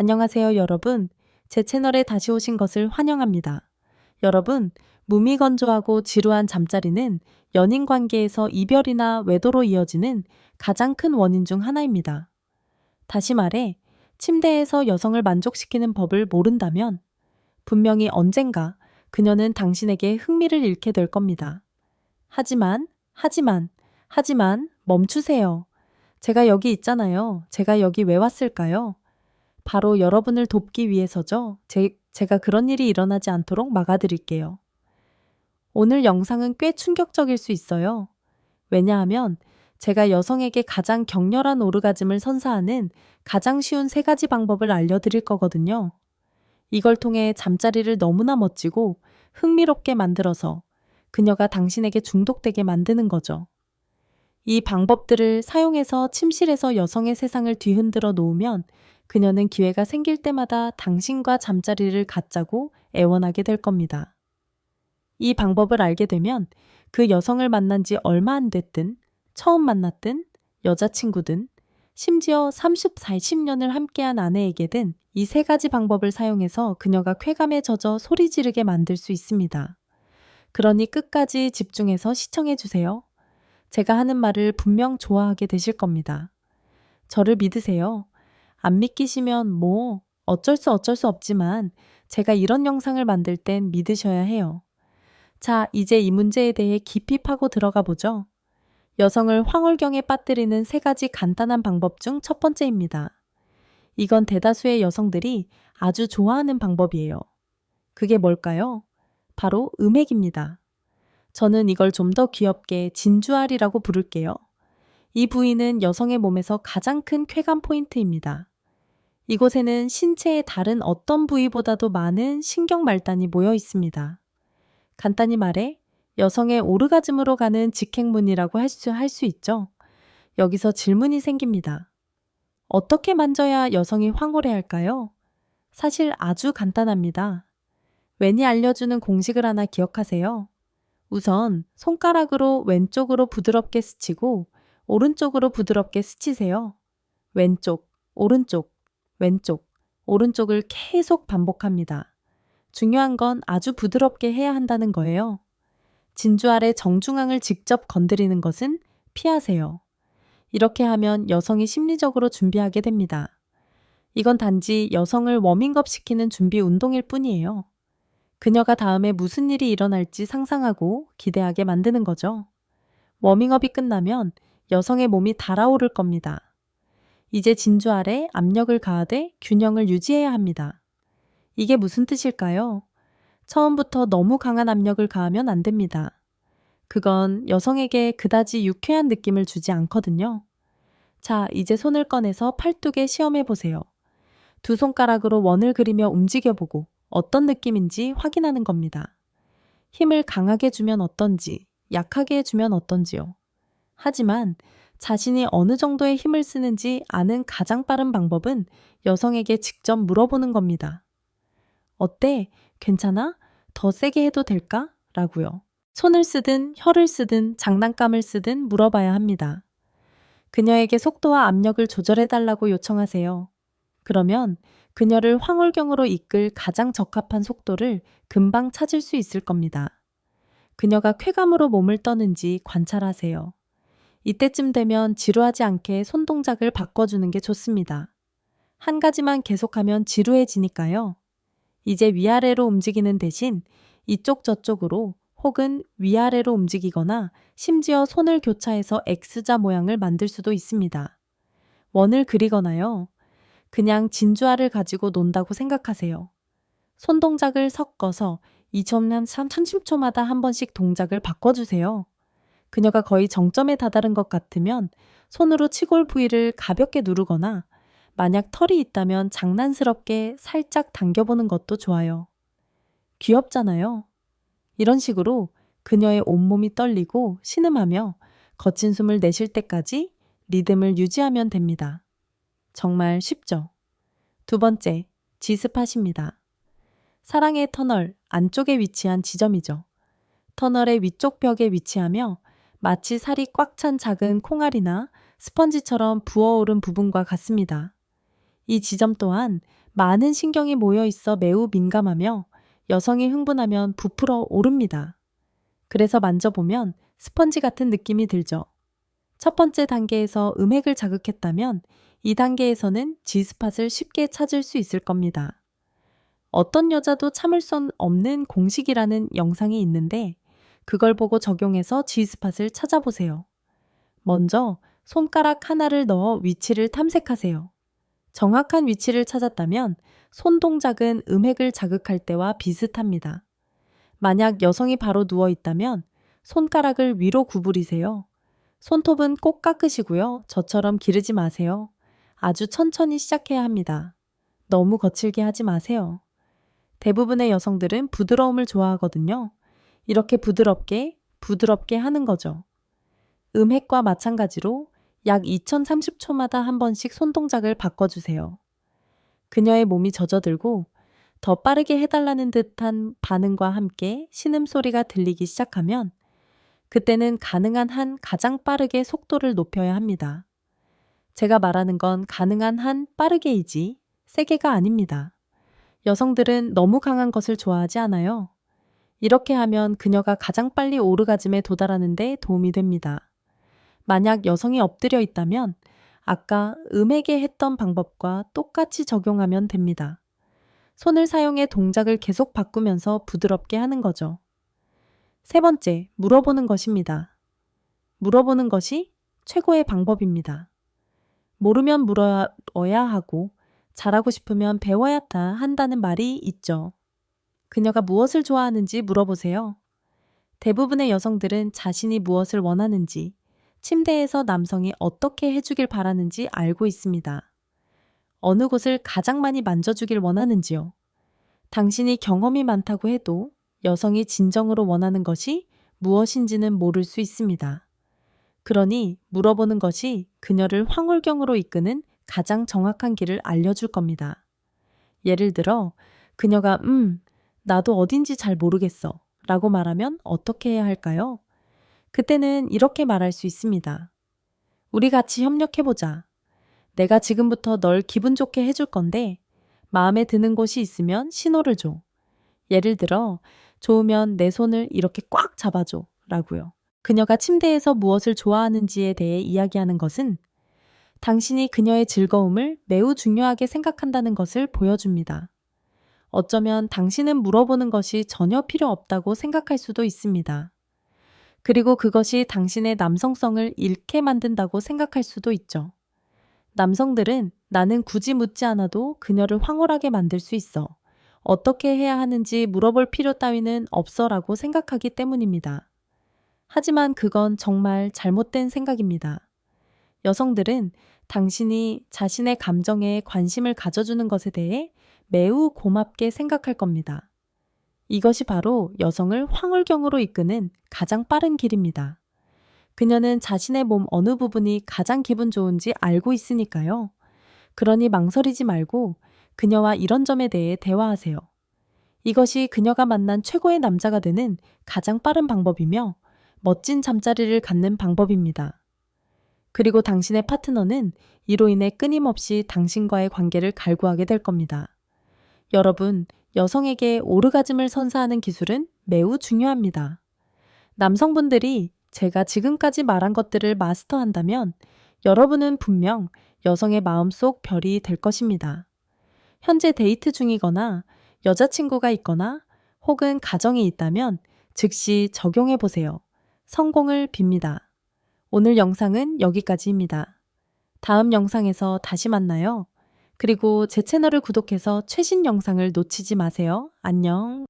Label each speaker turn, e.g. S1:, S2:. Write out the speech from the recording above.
S1: 안녕하세요, 여러분. 제 채널에 다시 오신 것을 환영합니다. 여러분, 무미건조하고 지루한 잠자리는 연인 관계에서 이별이나 외도로 이어지는 가장 큰 원인 중 하나입니다. 다시 말해, 침대에서 여성을 만족시키는 법을 모른다면 분명히 언젠가 그녀는 당신에게 흥미를 잃게 될 겁니다. 하지만, 하지만, 하지만 멈추세요. 제가 여기 있잖아요. 제가 여기 왜 왔을까요? 바로 여러분을 돕기 위해서죠. 제, 제가 그런 일이 일어나지 않도록 막아드릴게요. 오늘 영상은 꽤 충격적일 수 있어요. 왜냐하면 제가 여성에게 가장 격렬한 오르가즘을 선사하는 가장 쉬운 세 가지 방법을 알려드릴 거거든요. 이걸 통해 잠자리를 너무나 멋지고 흥미롭게 만들어서 그녀가 당신에게 중독되게 만드는 거죠. 이 방법들을 사용해서 침실에서 여성의 세상을 뒤흔들어 놓으면 그녀는 기회가 생길 때마다 당신과 잠자리를 갖자고 애원하게 될 겁니다. 이 방법을 알게 되면 그 여성을 만난 지 얼마 안 됐든, 처음 만났든, 여자친구든, 심지어 30, 40년을 함께한 아내에게든 이 세 가지 방법을 사용해서 그녀가 쾌감에 젖어 소리 지르게 만들 수 있습니다. 그러니 끝까지 집중해서 시청해 주세요. 제가 하는 말을 분명 좋아하게 되실 겁니다. 저를 믿으세요. 안 믿기시면 뭐 어쩔 수 어쩔 수 없지만 제가 이런 영상을 만들 땐 믿으셔야 해요. 자, 이제 이 문제에 대해 깊이 파고 들어가 보죠. 여성을 황홀경에 빠뜨리는 세 가지 간단한 방법 중 첫 번째입니다. 이건 대다수의 여성들이 아주 좋아하는 방법이에요. 그게 뭘까요? 바로 음액입니다. 저는 이걸 좀 더 귀엽게 진주알이라고 부를게요. 이 부위는 여성의 몸에서 가장 큰 쾌감 포인트입니다. 이곳에는 신체의 다른 어떤 부위보다도 많은 신경 말단이 모여 있습니다. 간단히 말해 여성의 오르가즘으로 가는 직행문이라고 할 수 할 수 있죠. 여기서 질문이 생깁니다. 어떻게 만져야 여성이 황홀해 할까요? 사실 아주 간단합니다. 웬이 알려주는 공식을 하나 기억하세요. 우선 손가락으로 왼쪽으로 부드럽게 스치고 오른쪽으로 부드럽게 스치세요. 왼쪽, 오른쪽, 왼쪽, 오른쪽을 계속 반복합니다. 중요한 건 아주 부드럽게 해야 한다는 거예요. 진주 아래 정중앙을 직접 건드리는 것은 피하세요. 이렇게 하면 여성이 심리적으로 준비하게 됩니다. 이건 단지 여성을 워밍업 시키는 준비 운동일 뿐이에요. 그녀가 다음에 무슨 일이 일어날지 상상하고 기대하게 만드는 거죠. 워밍업이 끝나면 여성의 몸이 달아오를 겁니다. 이제 진주 아래 압력을 가하되 균형을 유지해야 합니다. 이게 무슨 뜻일까요? 처음부터 너무 강한 압력을 가하면 안 됩니다. 그건 여성에게 그다지 유쾌한 느낌을 주지 않거든요. 자, 이제 손을 꺼내서 팔뚝에 시험해 보세요. 두 손가락으로 원을 그리며 움직여보고 어떤 느낌인지 확인하는 겁니다. 힘을 강하게 주면 어떤지, 약하게 해주면 어떤지요. 하지만 자신이 어느 정도의 힘을 쓰는지 아는 가장 빠른 방법은 여성에게 직접 물어보는 겁니다. 어때? 괜찮아? 더 세게 해도 될까? 라고요. 손을 쓰든 혀를 쓰든 장난감을 쓰든 물어봐야 합니다. 그녀에게 속도와 압력을 조절해달라고 요청하세요. 그러면 그녀를 황홀경으로 이끌 가장 적합한 속도를 금방 찾을 수 있을 겁니다. 그녀가 쾌감으로 몸을 떠는지 관찰하세요. 이때쯤 되면 지루하지 않게 손 동작을 바꿔주는 게 좋습니다. 한 가지만 계속하면 지루해지니까요. 이제 위아래로 움직이는 대신 이쪽 저쪽으로 혹은 위아래로 움직이거나 심지어 손을 교차해서 X자 모양을 만들 수도 있습니다. 원을 그리거나요. 그냥 진주알을 가지고 논다고 생각하세요. 손 동작을 섞어서 2초면 30초마다 한 번씩 동작을 바꿔주세요. 그녀가 거의 정점에 다다른 것 같으면 손으로 치골 부위를 가볍게 누르거나 만약 털이 있다면 장난스럽게 살짝 당겨보는 것도 좋아요. 귀엽잖아요. 이런 식으로 그녀의 온몸이 떨리고 신음하며 거친 숨을 내쉴 때까지 리듬을 유지하면 됩니다. 정말 쉽죠? 두 번째, 지습하십니다. 사랑의 터널 안쪽에 위치한 지점이죠. 터널의 위쪽 벽에 위치하며 마치 살이 꽉 찬 작은 콩알이나 스펀지처럼 부어오른 부분과 같습니다. 이 지점 또한 많은 신경이 모여 있어 매우 민감하며 여성이 흥분하면 부풀어 오릅니다. 그래서 만져보면 스펀지 같은 느낌이 들죠. 첫 번째 단계에서 음핵을 자극했다면 이 단계에서는 G스팟을 쉽게 찾을 수 있을 겁니다. 어떤 여자도 참을 수 없는 공식이라는 영상이 있는데 그걸 보고 적용해서 G스팟을 찾아보세요. 먼저 손가락 하나를 넣어 위치를 탐색하세요. 정확한 위치를 찾았다면 손 동작은 음핵을 자극할 때와 비슷합니다. 만약 여성이 바로 누워 있다면 손가락을 위로 구부리세요. 손톱은 꼭 깎으시고요. 저처럼 기르지 마세요. 아주 천천히 시작해야 합니다. 너무 거칠게 하지 마세요. 대부분의 여성들은 부드러움을 좋아하거든요. 이렇게 부드럽게, 부드럽게 하는 거죠. 음핵과 마찬가지로 약 2030초마다 한 번씩 손동작을 바꿔주세요. 그녀의 몸이 젖어들고 더 빠르게 해달라는 듯한 반응과 함께 신음소리가 들리기 시작하면 그때는 가능한 한 가장 빠르게 속도를 높여야 합니다. 제가 말하는 건 가능한 한 빠르게이지 세게가 아닙니다. 여성들은 너무 강한 것을 좋아하지 않아요. 이렇게 하면 그녀가 가장 빨리 오르가즘에 도달하는 데 도움이 됩니다. 만약 여성이 엎드려 있다면 아까 음에게 했던 방법과 똑같이 적용하면 됩니다. 손을 사용해 동작을 계속 바꾸면서 부드럽게 하는 거죠. 세 번째, 물어보는 것입니다. 물어보는 것이 최고의 방법입니다. 모르면 물어야 하고 잘하고 싶으면 배워야 한다는 말이 있죠. 그녀가 무엇을 좋아하는지 물어보세요. 대부분의 여성들은 자신이 무엇을 원하는지, 침대에서 남성이 어떻게 해주길 바라는지 알고 있습니다. 어느 곳을 가장 많이 만져주길 원하는지요. 당신이 경험이 많다고 해도 여성이 진정으로 원하는 것이 무엇인지는 모를 수 있습니다. 그러니 물어보는 것이 그녀를 황홀경으로 이끄는 가장 정확한 길을 알려줄 겁니다. 예를 들어, 그녀가, 음, 나도 어딘지 잘 모르겠어. 라고 말하면 어떻게 해야 할까요? 그때는 이렇게 말할 수 있습니다. 우리 같이 협력해보자. 내가 지금부터 널 기분 좋게 해줄 건데, 마음에 드는 곳이 있으면 신호를 줘. 예를 들어, 좋으면 내 손을 이렇게 꽉 잡아줘. 라고요. 그녀가 침대에서 무엇을 좋아하는지에 대해 이야기하는 것은 당신이 그녀의 즐거움을 매우 중요하게 생각한다는 것을 보여줍니다. 어쩌면 당신은 물어보는 것이 전혀 필요 없다고 생각할 수도 있습니다. 그리고 그것이 당신의 남성성을 잃게 만든다고 생각할 수도 있죠. 남성들은 나는 굳이 묻지 않아도 그녀를 황홀하게 만들 수 있어. 어떻게 해야 하는지 물어볼 필요 따위는 없어라고 생각하기 때문입니다. 하지만 그건 정말 잘못된 생각입니다. 여성들은 당신이 자신의 감정에 관심을 가져주는 것에 대해 매우 고맙게 생각할 겁니다. 이것이 바로 여성을 황홀경으로 이끄는 가장 빠른 길입니다. 그녀는 자신의 몸 어느 부분이 가장 기분 좋은지 알고 있으니까요. 그러니 망설이지 말고 그녀와 이런 점에 대해 대화하세요. 이것이 그녀가 만난 최고의 남자가 되는 가장 빠른 방법이며 멋진 잠자리를 갖는 방법입니다. 그리고 당신의 파트너는 이로 인해 끊임없이 당신과의 관계를 갈구하게 될 겁니다. 여러분, 여성에게 오르가즘을 선사하는 기술은 매우 중요합니다. 남성분들이 제가 지금까지 말한 것들을 마스터한다면 여러분은 분명 여성의 마음속 별이 될 것입니다. 현재 데이트 중이거나 여자친구가 있거나 혹은 가정이 있다면 즉시 적용해 보세요. 성공을 빕니다. 오늘 영상은 여기까지입니다. 다음 영상에서 다시 만나요. 그리고 제 채널을 구독해서 최신 영상을 놓치지 마세요. 안녕.